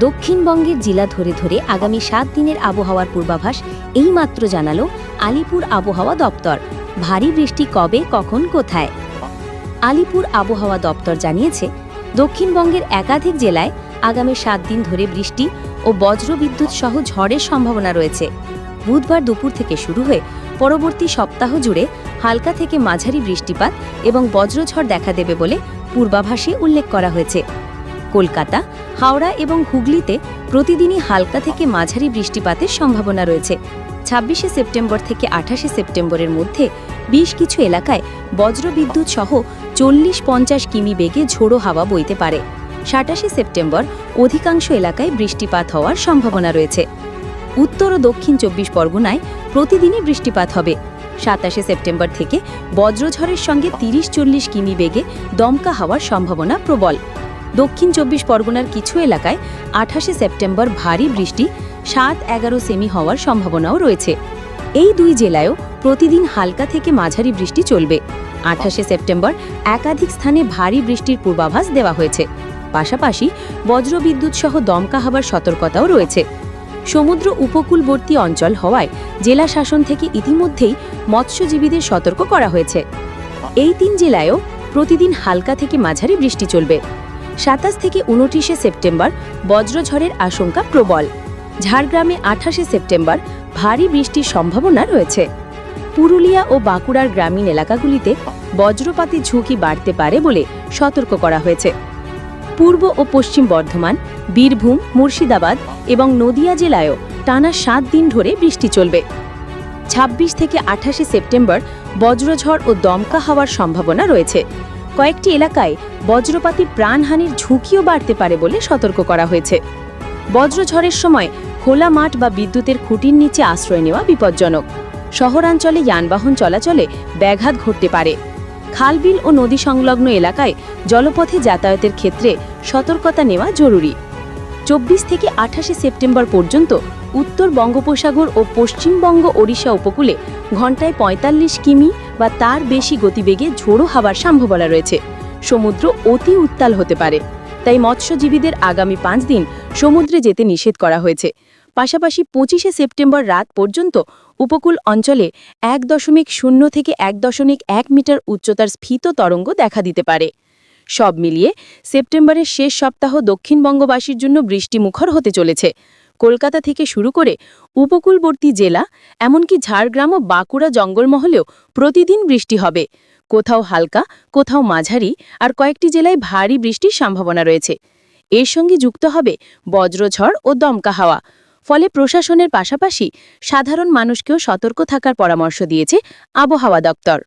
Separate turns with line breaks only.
দক্ষিণবঙ্গের জেলা ধরে ধরে আগামী সাত দিনের আবহাওয়ার পূর্বাভাস এইমাত্র জানালো আলিপুর আবহাওয়া দপ্তর। ভারী বৃষ্টি কবে, কখন, কোথায়? আলিপুর আবহাওয়া দপ্তর জানিয়েছে, দক্ষিণবঙ্গের একাধিক জেলায় আগামী সাত দিন ধরে বৃষ্টি ও বজ্রবিদ্যুৎ সহ ঝড়ের সম্ভাবনা রয়েছে। বুধবার দুপুর থেকে শুরু হয়ে পরবর্তী সপ্তাহ জুড়ে হালকা থেকে মাঝারি বৃষ্টিপাত এবং বজ্রঝড় দেখা দেবে বলে পূর্বাভাসে উল্লেখ করা হয়েছে। কলকাতা, হাওড়া এবং হুগলিতে প্রতিদিনই হালকা থেকে মাঝারি বৃষ্টিপাতের সম্ভাবনা রয়েছে। ছাব্বিশে সেপ্টেম্বর থেকে আঠাশে সেপ্টেম্বরের মধ্যে বেশ কিছু এলাকায় বজ্রবিদ্যুৎ সহ চল্লিশ পঞ্চাশ কিমি বেগে ঝোড়ো হাওয়া বইতে পারে। সাতাশে সেপ্টেম্বর অধিকাংশ এলাকায় বৃষ্টিপাত হওয়ার সম্ভাবনা রয়েছে। উত্তর ও দক্ষিণ চব্বিশ পরগনায় প্রতিদিনই বৃষ্টিপাত হবে। সাতাশে সেপ্টেম্বর থেকে বজ্রঝড়ের সঙ্গে তিরিশ চল্লিশ কিমি বেগে দমকা হওয়ার সম্ভাবনা প্রবল। দক্ষিণ চব্বিশ পরগনার কিছু এলাকায় আঠাশে সেপ্টেম্বর ভারী বৃষ্টি, সাত এগারো সেমি হওয়ার সম্ভাবনাও রয়েছে। এই দুই জেলায়ও প্রতিদিন হালকা থেকে মাঝারি বৃষ্টি চলবে। আঠাশে সেপ্টেম্বর একাধিক স্থানে ভারী বৃষ্টির পূর্বাভাস দেওয়া হয়েছে। পাশাপাশি বজ্রবিদ্যুৎ সহ দমকা হবার সতর্কতাও রয়েছে। সমুদ্র উপকূলবর্তী অঞ্চল হওয়ায় জেলা শাসন থেকে ইতিমধ্যেই মৎস্যজীবীদের সতর্ক করা হয়েছে। এই তিন জেলায়ও প্রতিদিন হালকা থেকে মাঝারি বৃষ্টি চলবে। সাতাশ থেকে উনত্রিশে সেপ্টেম্বর বজ্রঝড়ের আশঙ্কা প্রবল। ঝাড়গ্রামে আঠাশে সেপ্টেম্বর ভারী বৃষ্টির সম্ভাবনা রয়েছে। পুরুলিয়া ও বাঁকুড়ার গ্রামীণ এলাকাগুলিতে বজ্রপাতের ঝুঁকি বাড়তে পারে বলে সতর্ক করা হয়েছে। পূর্ব ও পশ্চিম বর্ধমান, বীরভূম, মুর্শিদাবাদ এবং নদিয়া জেলায়ও টানা সাত দিন ধরে বৃষ্টি চলবে। ২৬ থেকে আঠাশে সেপ্টেম্বর বজ্রঝড় ও দমকা হওয়ার সম্ভাবনা রয়েছে। কয়েকটি এলাকায় বজ্রপাতি প্রাণহানির ঝুঁকিও বাড়তে পারে বলে সতর্ক করা হয়েছে। বজ্রঝড়ের সময় খোলা মাঠ বা বিদ্যুতের খুঁটির নিচে আশ্রয় নেওয়া বিপজ্জনক। শহরাঞ্চলে যানবাহন চলাচলে ব্যাঘাত ঘটতে পারে। খালবিল ও নদী সংলগ্ন এলাকায় জলপথে যাতায়াতের ক্ষেত্রে সতর্কতা নেওয়া জরুরি। চব্বিশ থেকে আঠাশে সেপ্টেম্বর পর্যন্ত উত্তর বঙ্গোপসাগর ও পশ্চিমবঙ্গ ওড়িশা উপকূলে ঘন্টায় ৪৫ কিমি বা তার বেশি গতিবেগে ঝোড়ো হাওয়ার সম্ভাবনা রয়েছে। সমুদ্র অতি উত্তাল হতে পারে। তাই মৎস্যজীবীদের আগামী পাঁচ দিন সমুদ্রে যেতে নিষেধ করা হয়েছে। পাশাপাশি পঁচিশে সেপ্টেম্বর রাত পর্যন্ত উপকূল অঞ্চলে এক দশমিক শূন্য থেকে এক দশমিক এক মিটার উচ্চতার স্ফীত তরঙ্গ দেখা দিতে পারে। সব মিলিয়ে সেপ্টেম্বরের শেষ সপ্তাহ দক্ষিণবঙ্গবাসীর জন্য বৃষ্টিমুখর হতে চলেছে। কলকাতা থেকে শুরু করে উপকূলবর্তী জেলা, এমনকি ঝাড়গ্রাম ও বাঁকুড়া জঙ্গলমহলেও প্রতিদিন বৃষ্টি হবে। কোথাও হালকা, কোথাও মাঝারি, আর কয়েকটি জেলায় ভারী বৃষ্টির সম্ভাবনা রয়েছে। এর সঙ্গে যুক্ত হবে বজ্রঝড় ও দমকা হাওয়া। ফলে প্রশাসনের পাশাপাশি সাধারণ মানুষকেও সতর্ক থাকার পরামর্শ দিয়েছে আবহাওয়া দপ্তর।